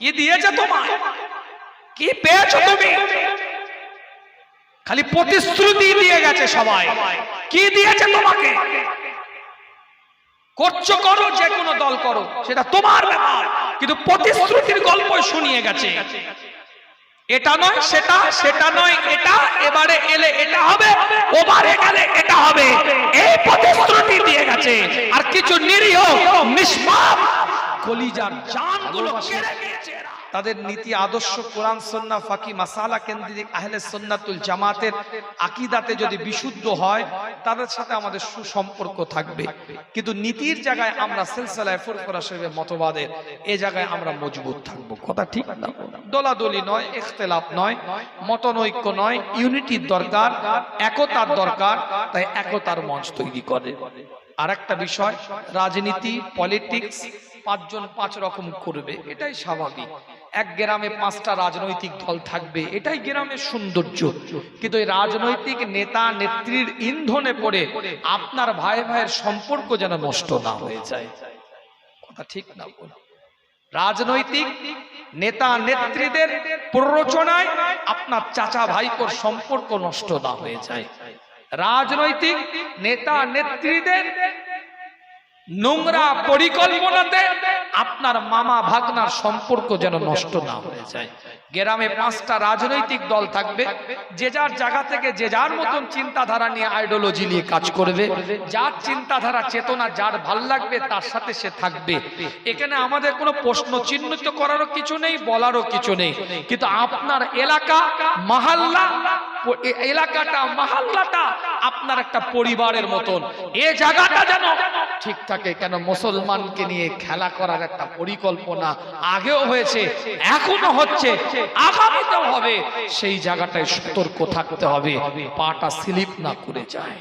কি দিয়েছে তোমায়? কি পেয়েছ তুমি? খালি প্রতিশ্রুতি দিয়ে গেছে সবাই। কি দিয়েছে তোমাকে? করছ করো, যে কোনো দল করো, সেটা তোমার ব্যাপার। কিন্তু প্রতিশ্রুতির গল্প শুনিয়ে গেছে। এটা নয়, সেটা সেটা নয়, এটা, এবারে এলে এটা হবে, ওবারে গেলে এটা হবে। এই প্রতিশ্রুতি দিয়ে গেছে। আর কিছু নিরীহ, নিষ্পাপ কলিজার জানগুলো কেড়ে নিয়েছে তাদের নীতি আদর্শ কোরআন সন্না ফাকি মাসালা কেন্দ্রিক আহলে সন্নাতুল জামাতের আকিদাতে যদি বিশুদ্ধ হয় তাদের সাথে আমাদের সুসম্পর্ক থাকবে। কিন্তু নীতির জায়গায় আমরা সিলসিলায় ফুরফুরা শরীফের মতবাদের এ জায়গায় আমরা মজবুত থাকব। কথা ঠিক না? দলাদলি নয় ইখতিলাফ নয় মতনৈক্য নয় ইউনিটির দরকার একতার দরকার তাই একতার মঞ্চ তৈরি করে। আর একটা বিষয় রাজনীতি পলিটিক্স পাঁচজন পাঁচ রকম করবে, এটাই স্বাভাবিক। এক গ্রামে পাঁচটা রাজনৈতিক দল থাকবে, এটাই গ্রামের সৌন্দর্য। কিন্তু এই রাজনৈতিক নেতা নেত্রীর ইন্ধনে পড়ে আপনার ভাই ভাইয়ের সম্পর্ক যেন নষ্ট না হয়ে যায়। কথা ঠিক না রাজনৈতিক নেতা নেত্রীদের প্ররোচনায় আপনার চাচা ভাইপোর সম্পর্ক নষ্ট না হয়ে যায়। রাজনৈতিক নেতা নেত্রীদের নোংরা পরিকল্পনাতে আপনার মামা ভাগনার সম্পর্ক যেন নষ্ট না হয়ে যায়। গ্রামে পাঁচটা রাজনৈতিক দল থাকবে যে যার জায়গা থেকে যে যার মতন চিন্তাধারা নিয়ে আইডিওলজি নিয়ে কাজ করবে যার চিন্তাধারা চেতনা যার ভালো লাগবে তার সাথে সে থাকবে। এখানে আমাদের কোনো প্রশ্ন চিহ্নিত করারও কিছু নেই বলারও কিছু নেই। কিন্তু আপনার এলাকা মাহাল্লা এলাকাটা, মাহাল্লাটা আপনার একটা পরিবারের মতন। এ জায়গাটা যেন ঠিক থাকে কেন মুসলমানকে নিয়ে খেলা করার একটা পরিকল্পনা আগেও হয়েছে এখনও হচ্ছে, আগামীতেও হবে। সেই জায়গাটায় সতর্ক থাকতে হবে, পাটা স্লিপ না করে যায়।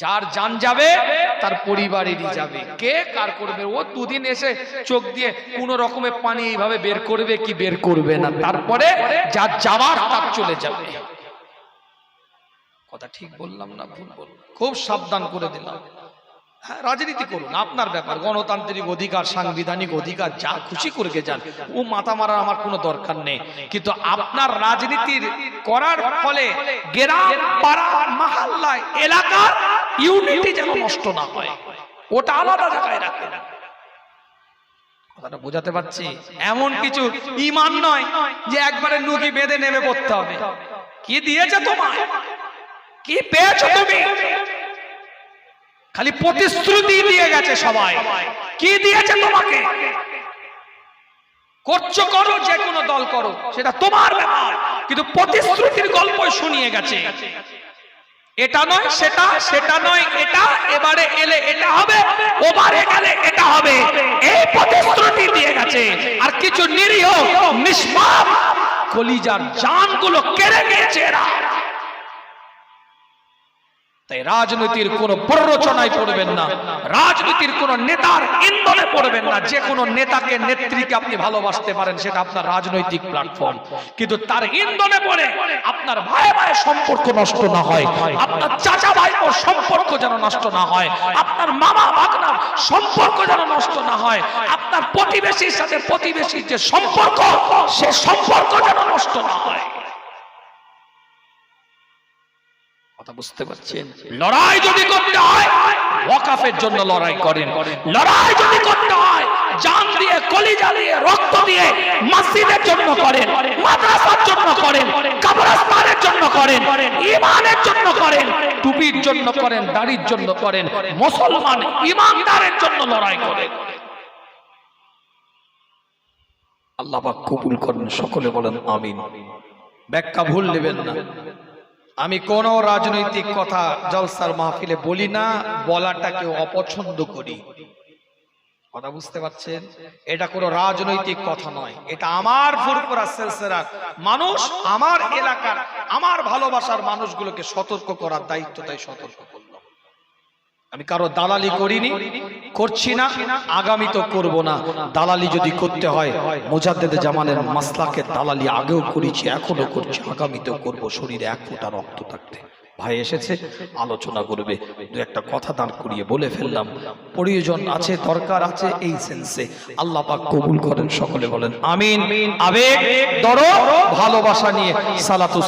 যার যান যাবে তার পরিবারেরই যাবে। কে কার করবে? ও দুদিন এসে চোখ দিয়ে কোন রকমের পানি এইভাবে বের করবে কি বের করবে না? তারপরে যার যাওয়ার তার চলে যাবে। কথা ঠিক বললাম না ভুল? বললাম খুব সাবধান করে দিলাম। হ্যাঁ রাজনীতি করুন আপনার ব্যাপার। গণতান্ত্রিক অধিকার সাংবিধানিক অধিকার যা খুশি করে যান। ও মাথা মারার আমার কোনো দরকার নেই। কিন্তু আপনার রাজনীতির করার ফলে গ্রাম পাড়া মহল্লায় এলাকার ইউনিটি যেন নষ্ট না হয়, ওটা আলাদা জায়গায় কথাটা বোঝাতে পারছি? এমন কিছু ইমান নয় যে একবারে নুকি বেঁধে নেমে পড়তে হবে। কি দিয়েছে কি তুমি? খালি প্রতিশ্রুতি দিয়ে গেছে সবাই। কি দিয়েছে তোমাকে? করছ, করো, যে কোনো দল করো, সেটা তোমার ব্যাপার। কিন্তু প্রতিশ্রুতির গল্প শুনিয়ে গেছে। এটা নয়, সেটা সেটা নয়, এটা, এবারে এলে এটা হবে, ওবারে গেলে এটা হবে। এই প্রতিশ্রুতি দিয়ে গেছে। আর কিছু নিরীহ, নিষ্পাপ কলিজার জানগুলো কেড়ে নিয়েছে এরা। তাই রাজনীতির কোন প্ররোচনায় পড়বেন না। রাজনীতির কোন নেতার ইন্ধনে পড়বেন না। যে কোনো নেতাকে নেত্রীকে আপনি ভালোবাসতে পারেন, সেটা আপনার রাজনৈতিক প্ল্যাটফর্ম। কিন্তু তার ইন্ধনে পড়ে আপনার ভাই ভাই সম্পর্ক নষ্ট না হয়, আপনার চাচা ভাই ওর সম্পর্ক যেন নষ্ট না হয়, আপনার মামা বাগনার সম্পর্ক যেন নষ্ট না হয়, আপনার প্রতিবেশীর সাথে প্রতিবেশীর যে সম্পর্ক, সে সম্পর্ক যেন নষ্ট না হয়। কথা বুঝতে পারছেন? লড়াই যদি করতে হয় ওয়াকাফের জন্য লড়াই করেন। লড়াই যদি করতে হয় জান দিয়ে কলিজা দিয়ে রক্ত দিয়ে মসজিদের জন্য করেন মাদ্রাসার জন্য করেন কবরস্থানের জন্য করেন ইমানের জন্য করেন টুপির জন্য করেন দাড়ির জন্য করেন মুসলমান ইমানদারের জন্য লড়াই করেন। আল্লাহ পাক কবুল করেন সকলে বলেন আমিন। ব্যাখ্যা ভুল নেবেন না। আমি কোন রাজনৈতিক কথা জলসার মাহফিলে বলি না, বলাটাকে অপছন্দ করি। কথা বুঝতে পারছেন? এটা কোনো রাজনৈতিক কথা নয়। এটা আমার ফুরফুরা সেলসেরার মানুষ, আমার এলাকার, আমার ভালোবাসার মানুষগুলোকে সতর্ক করার দায়িত্ব তাই সতর্ক আমি কারও দালালি করিনি, করছি না, আগামী তো করব না। দালালি যদি করতে হয়, মোজাদ্দেদ জামানের মাসলাকে দালালি আগেও করেছি এখনও করছি আগামী তো করব, শরীরে এক ফোঁটা রক্ত থাকতে। ভাই এসেছে, আলোচনা করবে, দু একটা কথা দাঁড় করিয়ে বলে ফেললাম। প্রয়োজন আছে, দরকার আছে, এই সেন্সে আল্লাহ পাক কবুল করেন, সকলে বলেন, আমিন। আবেগ দর ভালোবাসা নিয়ে সালাতু